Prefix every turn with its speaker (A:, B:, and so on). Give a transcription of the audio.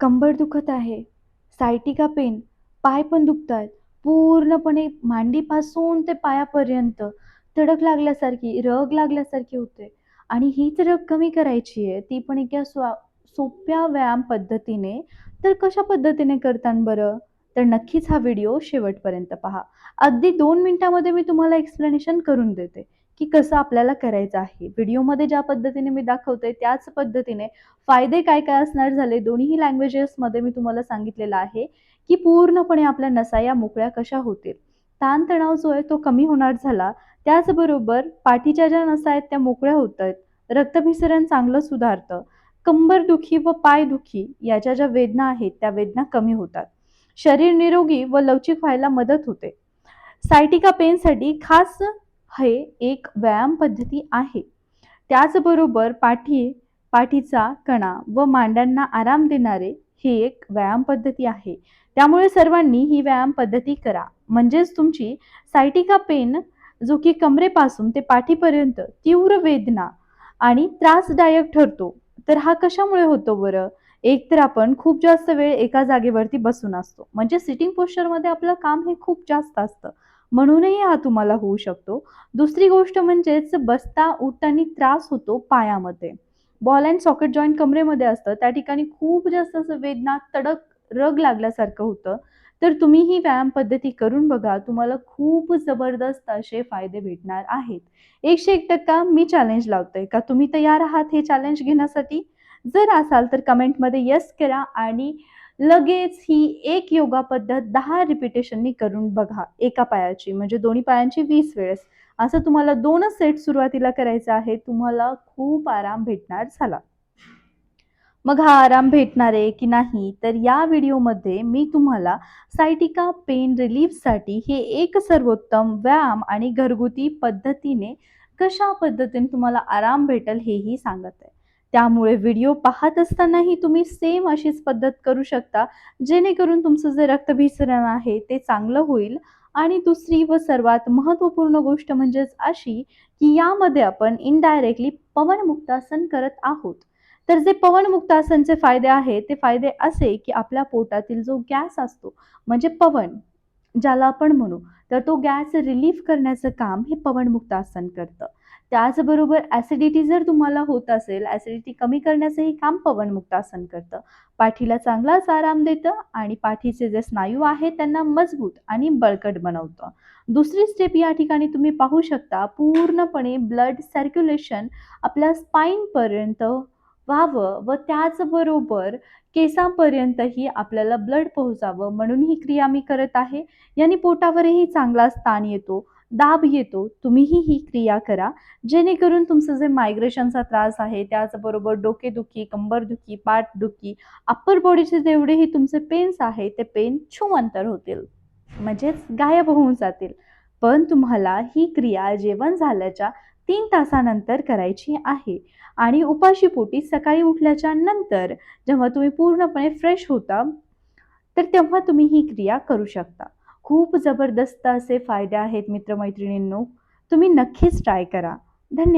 A: कंबर दुखत आहे. सायटिका पेन पाय पण दुखत आहेत पूर्णपणे मांडीपासून ते पायापर्यंत तडक लागल्यासारखी रग लागल्यासारखी होते. आणि हीच रग कमी करायची आहे ती पण एका स्वा सोप्या व्यायाम पद्धतीने. तर कशा पद्धतीने करतान बरं? तर नक्कीच हा व्हिडिओ शेवटपर्यंत पहा. अगदी दोन मिनिटामध्ये मी तुम्हाला एक्सप्लेनेशन करून देते. की कसं आपल्याला करायचं आहे. व्हिडिओमध्ये ज्या पद्धतीने मी दाखवते त्याच पद्धतीने फायदे काय काय असणार झाले दोन्ही लँग्वेजेसमध्ये मी तुम्हाला सांगितलेलं आहे की पूर्णपणे आपल्या नसा या मोकळ्या कशा होतील. ताणतणाव जो आहे तो कमी होणार झाला. त्याचबरोबर पाठीच्या ज्या नसा आहेत त्या मोकळ्या होत आहेत. रक्तभिसरण चांगलं सुधारतं. कंबरदुखी व पायदुखी याच्या ज्या वेदना आहेत त्या वेदना कमी होतात. शरीर निरोगी व लवचिक व्हायला मदत होते. सायटिका पेनसाठी खास हे एक व्यायाम पद्धती आहे. त्याचबरोबर पाठी पाठीचा कणा व मांड्यांना आराम देणारे ही एक व्यायाम पद्धती आहे. त्यामुळे सर्वांनी ही व्यायाम पद्धती करा. म्हणजेच तुमची सायटिका पेन जो की कमरेपासून ते पाठीपर्यंत तीव्र वेदना आणि त्रासदायक ठरतो तर हा कशामुळे होतो बरं? एक तर आपण खूप जास्त वेळ एका जागेवरती बसून असतो. म्हणजे सिटिंग पोस्चरमध्ये आपलं काम हे खूप जास्त असतं. म्हणूनही हा तुम्हाला होऊ शकतो. दुसरी गोष्ट म्हणजेच बसता उठताना त्रास होतो पायामध्ये. बॉल अँड सॉकेट जॉईंट कमरेमध्ये असतं. त्या ठिकाणी खूप जास्त असं वेदना तडक रग लागल्यासारखं होतं. तर तुम्ही ही व्यायाम पद्धती करून बघा तुम्हाला खूप जबरदस्त असे फायदे भेटणार आहेत. एकशे एक टक्का मी चॅलेंज लावतोय का? तुम्ही तयार आहात हे चॅलेंज घेण्यासाठी? जर असाल तर कमेंटमध्ये यस करा आणि लगेच ही एक योगा पद्धत दहा रिपिटेशननी करून बघा एका पायाची म्हणजे दोन्ही पायांची वीस वेळेस. असं तुम्हाला दोनच सेट सुरुवातीला करायचं आहे तुम्हाला खूप आराम भेटणार झाला. मग हा आराम भेटणार आहे की नाही तर या व्हिडिओमध्ये मी तुम्हाला सायटिका पेन रिलीफसाठी हे एक सर्वोत्तम व्यायाम आणि घरगुती पद्धतीने कशा पद्धतीने तुम्हाला आराम भेटेल हेही सांगत आहे. त्यामुळे व्हिडिओ पाहत असतानाही तुम्ही सेम अशीच पद्धत करू शकता. जेणेकरून तुमचं जे रक्तभिसरण आहे ते चांगलं होईल. आणि दुसरी व सर्वात महत्त्वपूर्ण गोष्ट म्हणजेच अशी की यामध्ये आपण इनडायरेक्टली पवनमुक्तासन करत आहोत. तर जे पवनमुक्तासनचे फायदे आहेत ते फायदे असे की आपल्या पोटातील जो गॅस असतो म्हणजे पवन ज्याला आपण म्हणू तर तो गॅस रिलीफ करण्याचं काम हे पवनमुक्तासन करतं. त्याचबरोबर ॲसिडिटी जर तुम्हाला होत असेल ॲसिडिटी कमी करण्याचंही काम पवनमुक्तासन करतं. पाठीला चांगलाच आराम देतं आणि पाठीचे जे स्नायू आहेत त्यांना मजबूत आणि बळकट बनवतं. दुसरी स्टेप या ठिकाणी तुम्ही पाहू शकता पूर्णपणे ब्लड सर्क्युलेशन आपल्या स्पाईनपर्यंत व्हावं व त्याचबरोबर केसांपर्यंतही आपल्याला ब्लड पोहोचावं म्हणून ही क्रिया मी करत आहे. याने पोटावरही चांगला स्थान येतो दाब येतो तुम्हीही ही क्रिया करा. जेणेकरून तुमचं जे मायग्रेशनचा त्रास आहे त्याचबरोबर डोकेदुखी कंबरदुखी पाठदुखी अप्पर बॉडीचे जेवढेही तुमचे पेन्स आहे ते पेन छुमंतर होतील. म्हणजेच गायब होऊन जातील. पण तुम्हाला ही क्रिया जेवण झाल्याच्या तीन तासानंतर करायची आहे. आणि उपाशीपोटी सकाळी उठल्याच्या नंतर जेव्हा तुम्ही पूर्णपणे फ्रेश होता तर तेव्हा तुम्ही ही क्रिया करू शकता. खूप जबरदस्त असे फायदे आहेत मित्रमैत्रिणींनो. तुम्ही नक्कीच ट्राय करा. धन्यवाद.